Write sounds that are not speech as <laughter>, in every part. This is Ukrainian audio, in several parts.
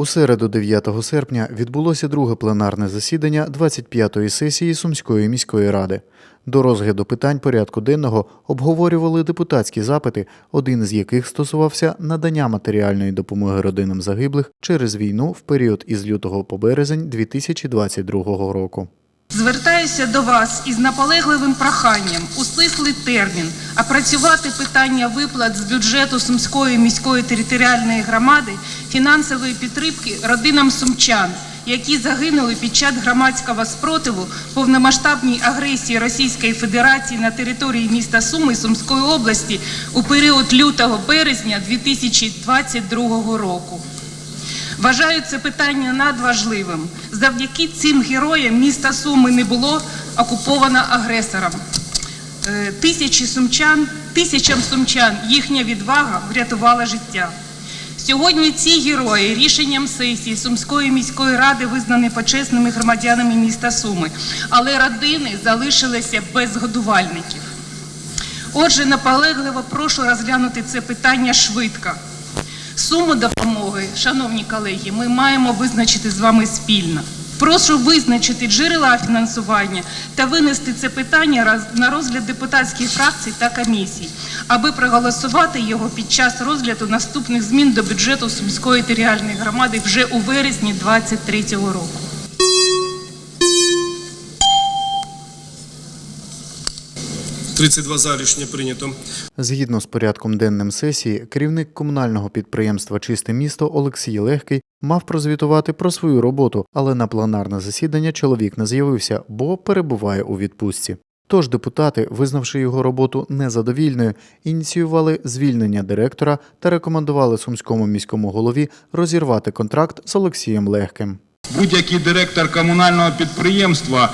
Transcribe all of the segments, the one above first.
У середу 9 серпня відбулося друге пленарне засідання 25-ї сесії Сумської міської ради. До розгляду питань порядку денного обговорювали депутатські запити, один з яких стосувався надання матеріальної допомоги родинам загиблих через війну в період із лютого по березень 2022 року. Звертаюся до вас із наполегливим проханням у термін опрацювати питання виплат з бюджету Сумської міської територіальної громади фінансової підтримки родинам сумчан, які загинули під час громадського спротиву повномасштабній агресії Російської Федерації на території міста Суми Сумської області у період лютого-березня 2022 року. Вважаю це питання надважливим. Завдяки цим героям міста Суми не було окуповано агресором. Е, Тисячі сумчан, тисячам сумчан їхня відвага врятувала життя. Сьогодні ці герої рішенням сесії Сумської міської ради визнані почесними громадянами міста Суми, але родини залишилися без годувальників. Отже, наполегливо прошу розглянути це питання швидко. Суму допомоги, шановні колеги, ми маємо визначити з вами спільно. Прошу визначити джерела фінансування та винести це питання на розгляд депутатських фракцій та комісій, аби проголосувати його під час розгляду наступних змін до бюджету Сумської територіальної громади вже у вересні 2023 року. – 32 за рішення прийнято. Згідно з порядком денним сесії, керівник комунального підприємства Чисте місто Олексій Легкий мав прозвітувати про свою роботу, але на пленарне засідання чоловік не з'явився, бо перебуває у відпустці. Тож депутати, визнавши його роботу незадовільною, ініціювали звільнення директора та рекомендували сумському міському голові розірвати контракт з Олексієм Легким. Будь-який директор комунального підприємства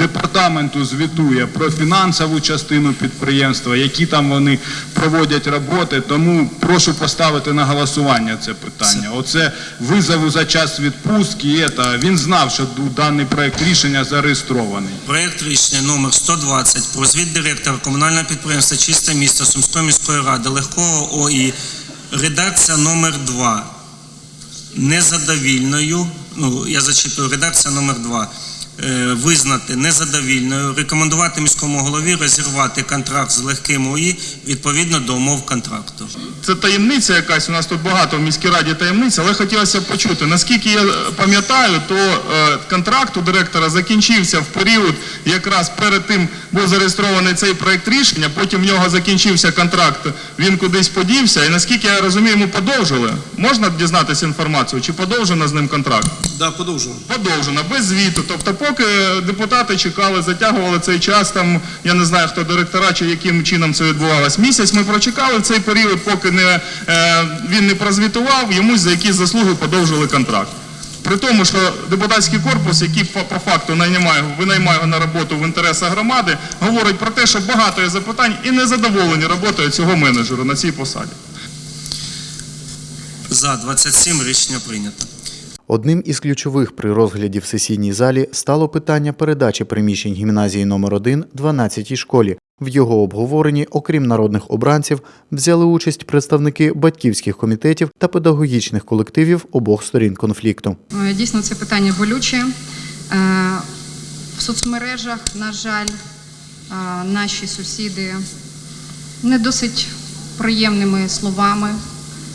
департаменту звітує про фінансову частину підприємства, які там вони проводять роботи. Тому прошу поставити на голосування це питання. Оце визову за час відпустки. це, він знав, що даний проект рішення зареєстрований. Проект рішення номер 120 про звіт директора комунального підприємства Чисте місто Сумської міської ради легкого ОІ. Редакція номер 2 незадовільною. Ну я зачитую редакція номер 2 е, Визнати незадовільною, рекомендувати міському голові розірвати контракт з легким ОІ відповідно до умов контракту. Це таємниця якась. У нас тут багато в міській раді таємниць, але хотілося б почути. Наскільки я пам'ятаю, то е, контракт у директора закінчився в період, якраз перед тим був зареєстрований цей проект рішення. Потім в нього закінчився контракт, він кудись подівся. І наскільки я розумію, йому подовжили. Можна дізнатися інформацію, чи подовжено з ним контракт? Да, подовжуємо. Подовжено, без звіту. Тобто, поки депутати чекали, затягували цей час, там я не знаю, хто директора чи яким чином це відбувалось. Місяць ми прочекали в цей період, поки не, е, він не прозвітував, йомусь за якісь заслуги подовжили контракт. При тому, що депутатський корпус, який по, факту наймає, винаймає на роботу в інтересах громади, говорить про те, що багато є запитань і незадоволені роботою цього менеджера на цій посаді. За 27 рішення прийнято. Одним із ключових при розгляді в сесійній залі стало питання передачі приміщень гімназії номер 1 12-й школі. В його обговоренні, окрім народних обранців, взяли участь представники батьківських комітетів та педагогічних колективів обох сторін конфлікту. Е, Дійсно, це питання болюче. Е, В соцмережах, на жаль, е, наші сусіди не досить приємними словами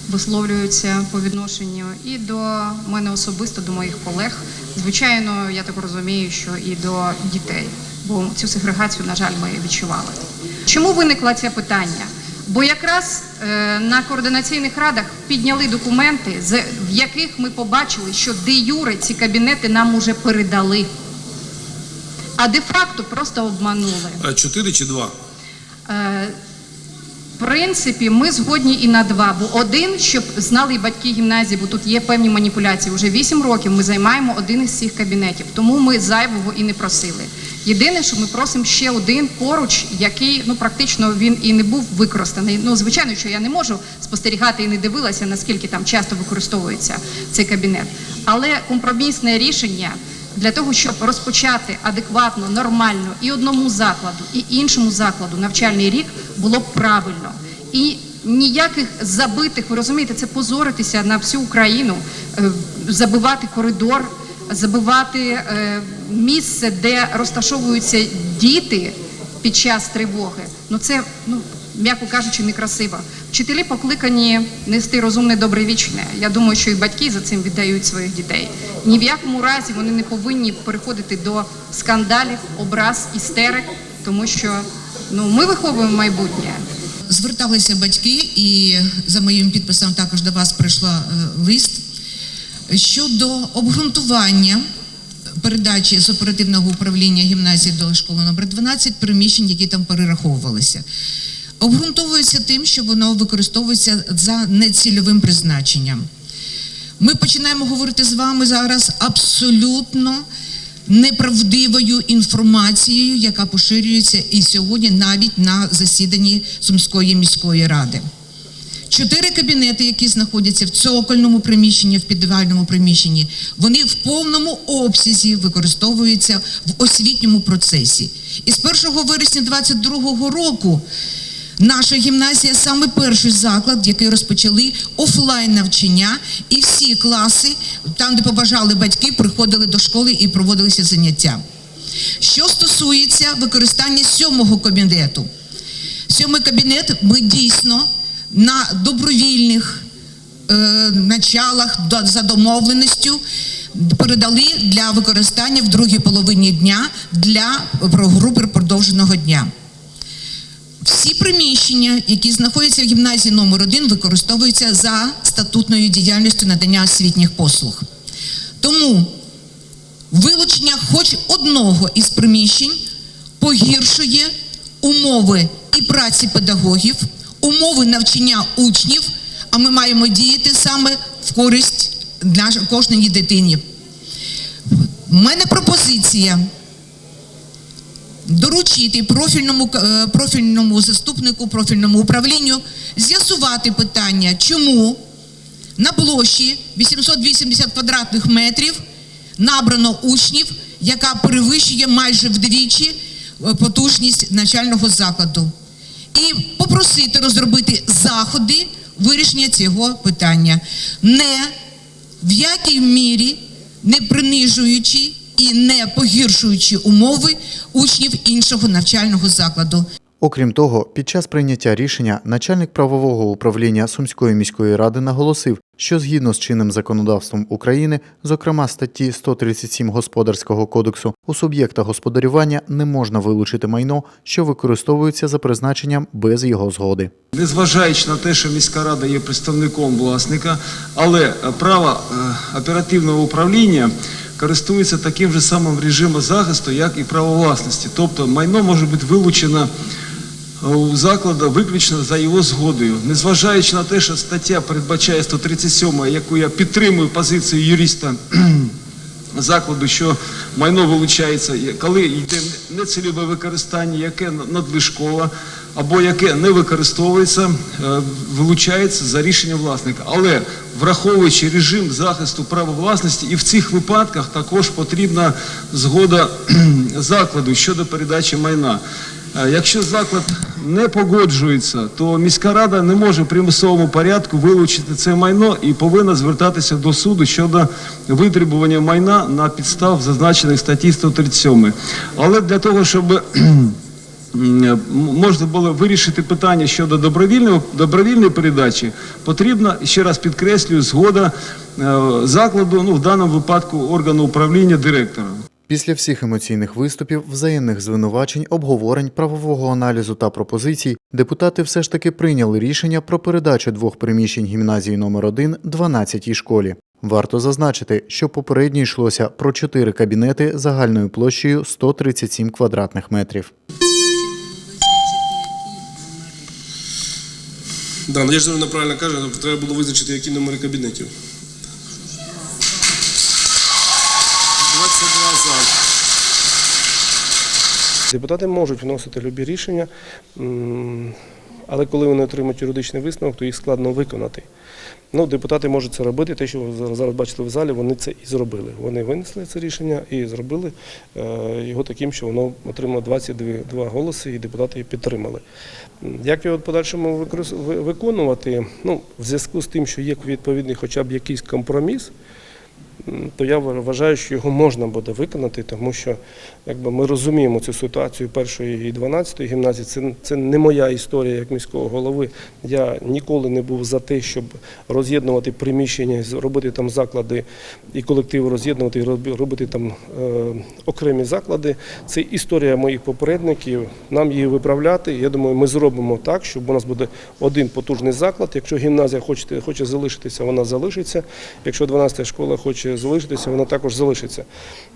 висловлюються по відношенню і до мене особисто, до моїх колег. Звичайно, я так розумію, що і до дітей, бо цю сегрегацію, на жаль, ми відчували. Чому виникло це питання? Бо якраз е, на координаційних радах підняли документи, з- в яких ми побачили, що де юре ці кабінети нам уже передали, а де-факто просто обманули. А 4 чи 2? Принципі, ми згодні і на два, бо один, щоб знали і батьки гімназії, бо тут є певні маніпуляції. Уже вісім років ми займаємо один із цих кабінетів, тому ми зайвого і не просили. Єдине, що ми просимо ще один поруч, який ну практично він і не був використаний. Ну звичайно, що я не можу спостерігати і не дивилася, наскільки там часто використовується цей кабінет. Але компромісне рішення для того, щоб розпочати адекватно, нормально і одному закладу, і іншому закладу навчальний рік було б правильно. І ніяких забитих, ви розумієте, це позоритися на всю Україну, е, забивати коридор, забивати е, місце, де розташовуються діти під час тривоги. Ну це, ну, м'яко кажучи, некрасиво. Вчителі покликані нести розумне добре вічне. Я думаю, що і батьки за цим віддають своїх дітей. Ні в якому разі вони не повинні переходити до скандалів, образ, істерик, тому що ну, ми виховуємо майбутнє. Зверталися батьки, і за моїм підписом також до вас прийшла е, лист щодо обґрунтування передачі з оперативного управління гімназії до школи номер 12 приміщень, які там перераховувалися. Обґрунтовується тим, що воно використовується за нецільовим призначенням. Ми починаємо говорити з вами зараз абсолютно неправдивою інформацією, яка поширюється і сьогодні навіть на засіданні Сумської міської ради. Чотири кабінети, які знаходяться в цокольному приміщенні, в підвальному приміщенні, вони в повному обсязі використовуються в освітньому процесі. І з 1 вересня 2022 року Наша гімназія саме перший заклад, який розпочали офлайн навчання, і всі класи, там, де побажали батьки, приходили до школи і проводилися заняття. Що стосується використання сьомого кабінету, сьомий кабінет ми дійсно на добровільних е, началах за домовленістю передали для використання в другій половині дня для групи продовженого дня. Всі приміщення, які знаходяться в гімназії номер 1 використовуються за статутною діяльністю надання освітніх послуг. Тому вилучення хоч одного із приміщень погіршує умови і праці педагогів, умови навчання учнів, а ми маємо діяти саме в користь для кожної дитині. У мене пропозиція доручити профільному, е, профільному заступнику, профільному управлінню з'ясувати питання, чому на площі 880 квадратних метрів набрано учнів, яка перевищує майже вдвічі е, потужність навчального закладу. І попросити розробити заходи вирішення цього питання, не в якій мірі не принижуючи і не погіршуючи умови учнів іншого навчального закладу. Окрім того, під час прийняття рішення начальник правового управління Сумської міської ради наголосив, що згідно з чинним законодавством України, зокрема статті 137 Господарського кодексу, у суб'єкта господарювання не можна вилучити майно, що використовується за призначенням без його згоди. Незважаючи на те, що міська рада є представником власника, але е, право е, оперативного управління користується таким же самим режимом захисту, як і право власності. Тобто майно може бути вилучено у закладу виключно за його згодою. Незважаючи на те, що стаття передбачає 137, яку я підтримую позицію юриста <clears throat> закладу, що майно вилучається, коли йде нецільове використання, яке надлишкове, або яке не використовується, е, вилучається за рішенням власника. Але враховуючи режим захисту права власності, і в цих випадках також потрібна згода <clears throat> закладу щодо передачі майна. Е, Якщо заклад не погоджується, то міська рада не може в примусовому порядку вилучити це майно і повинна звертатися до суду щодо витребування майна на підстав зазначених статті 137. Але для того, щоб можна було вирішити питання щодо добровільної, добровільної передачі, потрібна, ще раз підкреслюю, згода е, закладу, ну в даному випадку органу управління директора. Після всіх емоційних виступів, взаємних звинувачень, обговорень, правового аналізу та пропозицій, депутати все ж таки прийняли рішення про передачу двох приміщень гімназії номер 1 12-й школі. Варто зазначити, що попередньо йшлося про чотири кабінети загальною площею 137 квадратних метрів. Да, Надежда Івановна правильно каже, треба було визначити, які номери кабінетів. 22 за. Депутати можуть вносити любі рішення, але коли вони отримують юридичний висновок, то їх складно виконати. Ну, депутати можуть це робити. Те, що ви зараз- бачите в залі, вони це і зробили. Вони винесли це рішення і зробили е, його таким, що воно отримало 22 два голоси, і депутати її підтримали. Як його в подальшому виконувати? Ну, в зв'язку з тим, що є відповідний хоча б якийсь компроміс, то я вважаю, що його можна буде виконати, тому що якби ми розуміємо цю ситуацію першої і 12 гімназії. Це, це не моя історія як міського голови. Я ніколи не був за те, щоб роз'єднувати приміщення, робити там заклади і колектив роз'єднувати, і робити там е, окремі заклади. Це історія моїх попередників. Нам її виправляти. Я думаю, ми зробимо так, щоб у нас буде один потужний заклад. Якщо гімназія хоче, хоче залишитися, вона залишиться. Якщо 12 школа хоче залишитися, вона також залишиться.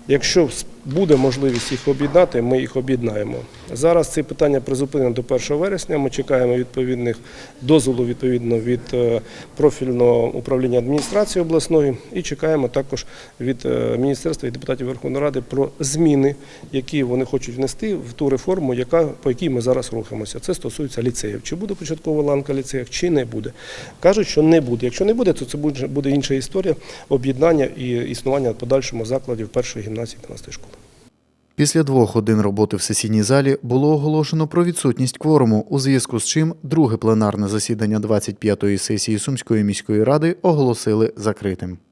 Якщо буде можливість їх об'єднати, ми їх об'єднаємо. Зараз це питання призупинено до 1 вересня. Ми чекаємо відповідних дозволу відповідно від е, профільного управління адміністрації обласної і чекаємо також від е, міністерства і депутатів Верховної Ради про зміни, які вони хочуть внести в ту реформу, яка по якій ми зараз рухаємося. Це стосується ліцеїв. Чи буде початкова ланка ліцеїв, чи не буде. Кажуть, що не буде. Якщо не буде, то це буде інша історія об'єднання існування в подальшому закладів першої гімназії 12 школи. Після двох годин роботи в сесійній залі було оголошено про відсутність кворуму, у зв'язку з чим друге пленарне засідання 25-ї сесії Сумської міської ради оголосили закритим.